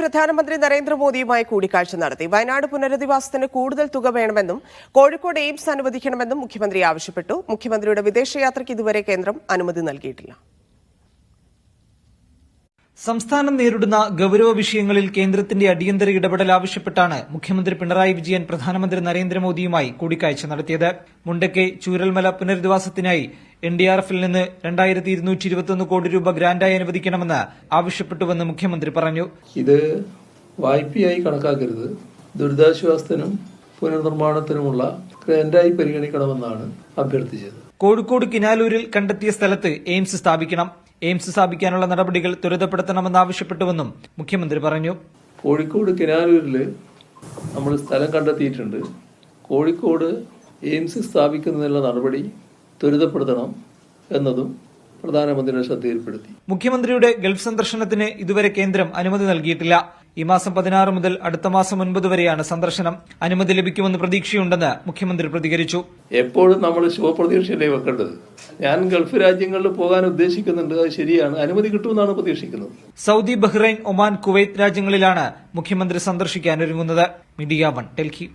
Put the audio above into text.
പ്രധാനമന്ത്രി നരേന്ദ്രമോദിയുമായി കൂടിക്കാഴ്ച നടത്തി. വയനാട് പുനരധിവാസത്തിന് കൂടുതൽ തുക വേണമെന്നും കോഴിക്കോട് എയിംസ് അനുവദിക്കണമെന്നും മുഖ്യമന്ത്രി ആവശ്യപ്പെട്ടു. മുഖ്യമന്ത്രിയുടെ വിദേശയാത്രയ്ക്ക് ഇതുവരെ കേന്ദ്രം അനുമതി നൽകിയിട്ടില്ല. സംസ്ഥാനം നേരിടുന്ന ഗൌരവ വിഷയങ്ങളിൽ കേന്ദ്രത്തിന്റെ അടിയന്തര ഇടപെടൽ ആവശ്യപ്പെട്ടാണ് മുഖ്യമന്ത്രി പിണറായി വിജയൻ പ്രധാനമന്ത്രി നരേന്ദ്രമോദിയുമായി കൂടിക്കാഴ്ച നടത്തിയത്. മുണ്ടക്കെ ചൂരൽമല പുനരധിവാസത്തിനായി എൻ ഡി ആർ എഫിൽ നിന്ന് രണ്ടായിരത്തി ഇരുന്നൂറ്റി ഇരുപത്തിയൊന്ന് കോടി രൂപ ഗ്രാന്റായി അനുവദിക്കണമെന്ന് ആവശ്യപ്പെട്ടുവെന്ന് മുഖ്യമന്ത്രി പറഞ്ഞു. ഇത് വായ്പയായി കണക്കാക്കരുത്. ദുരിതാശ്വാസത്തിനും പുനർനിർമ്മാണത്തിനുമുള്ള ഗ്രാന്റായി പരിഗണിക്കണമെന്നാണ് അഭ്യർത്ഥിച്ചത്. കോഴിക്കോട് കിനാലൂരിൽ കണ്ടെത്തിയ സ്ഥലത്ത് എയിംസ് സ്ഥാപിക്കണം. എയിംസ് സ്ഥാപിക്കാനുള്ള നടപടികൾ ത്വരിതപ്പെടുത്തണമെന്നാവശ്യപ്പെട്ടുവെന്നും മുഖ്യമന്ത്രി പറഞ്ഞു. കോഴിക്കോട് കിനാലൂരിൽ നമ്മൾ സ്ഥലം കണ്ടെത്തിയിട്ടുണ്ട്. കോഴിക്കോട് എയിംസ് സ്ഥാപിക്കുന്നതിനുള്ള നടപടി ത്വരിതപ്പെടുത്തണം എന്നതും പ്രധാനമന്ത്രിയുടെ ശ്രദ്ധയിൽപ്പെടുത്തി. മുഖ്യമന്ത്രിയുടെ ഗൾഫ് സന്ദർശനത്തിന് ഇതുവരെ കേന്ദ്രം അനുമതി നൽകിയിട്ടില്ല. ഈ മാസം പതിനാറ് മുതൽ അടുത്ത മാസം ഒൻപത് വരെയാണ് സന്ദർശനം. അനുമതി ലഭിക്കുമെന്ന് പ്രതീക്ഷയുണ്ടെന്ന് മുഖ്യമന്ത്രി പ്രതികരിച്ചു. എപ്പോഴും നമ്മൾ ശുഭപ്രതീക്ഷയല്ലേ വെക്കേണ്ടത്? ഞാൻ ഗൾഫ് രാജ്യങ്ങളിൽ പോകാൻ ഉദ്ദേശിക്കുന്നുണ്ട് അത് ശരിയാണ്. അനുമതി കിട്ടുമെന്നാണ് പ്രതീക്ഷിക്കുന്നത്. സൗദി ബഹ്റൈൻ ഒമാൻ കുവൈത്ത് രാജ്യങ്ങളിലാണ് മുഖ്യമന്ത്രി സന്ദർശിക്കാൻ ഒരുങ്ങുന്നത്. Media one Delhi.